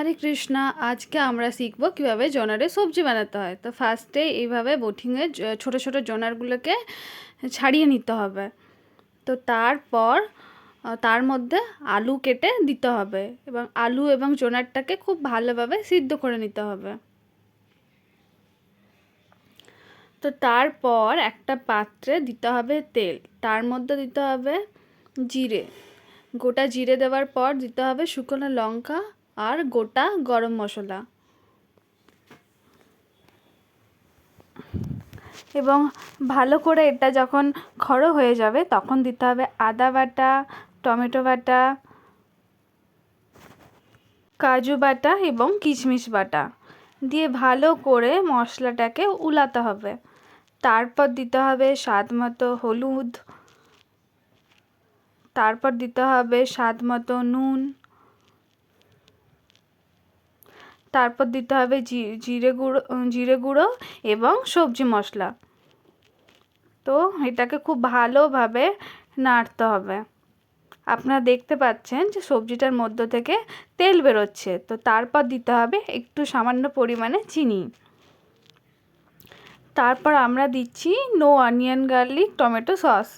হরে কৃষ্ণা, আজকে আমরা শিখব কীভাবে জোনারে সবজি বানাতে হয়। তো ফার্স্টে এইভাবে বোটিংয়ে ছোট ছোট জোনারগুলোকে ছাড়িয়ে নিতে হবে। তো তারপর তার মধ্যে আলু কেটে দিতে হবে এবং আলু এবং জোনারটাকে খুব ভালোভাবে সিদ্ধ করে নিতে হবে। তো তারপর একটা পাত্রে দিতে হবে তেল, তার মধ্যে দিতে হবে জিরে। গোটা জিরে দেওয়ার পর দিতে হবে শুকনো লঙ্কা আর গোটা গরম মশলা। এবং ভালো করে এটা যখন খড়ো হয়ে যাবে, তখন দিতে হবে আদা বাটা, টমেটো বাটা, কাজু বাটা এবং কিশমিশ বাটা। দিয়ে ভালো করে মশলাটাকে উলাতে হবে। তারপর দিতে হবে স্বাদ মতো হলুদ। তারপর দিতে হবে স্বাদ মতো নুন। তারপর দিতে হবে জিরে গুঁড়ো জিরে গুঁড়ো এবং সবজি মশলা। তো এটাকে খুব ভালোভাবে নাড়তে হবে। আপনারা দেখতে পাচ্ছেন যে সবজিটার মধ্য থেকে তেল বেরোচ্ছে। তো তারপর দিতে হবে একটু সামান্য পরিমাণে চিনি। তারপর আমরা দিচ্ছি no onion garlic tomato sauce.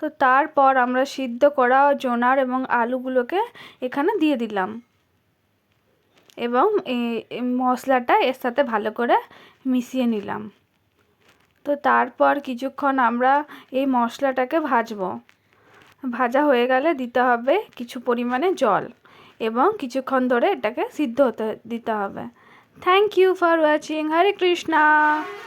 তো তারপর আমরা সিদ্ধ করা জোনার এবং আলুগুলোকে এখানে দিয়ে দিলাম। এবং মশলাটা এর সাথে ভালো করে মিশিয়ে নিলাম। তো তারপর কিছুক্ষণ আমরা এই মশলাটাকে ভাজবো। ভাজা হয়ে গেলে দিতে হবে কিছু পরিমাণে জল এবং কিছুক্ষণ ধরে এটাকে সিদ্ধ হতে দিতে হবে। Thank you for watching Hare Krishna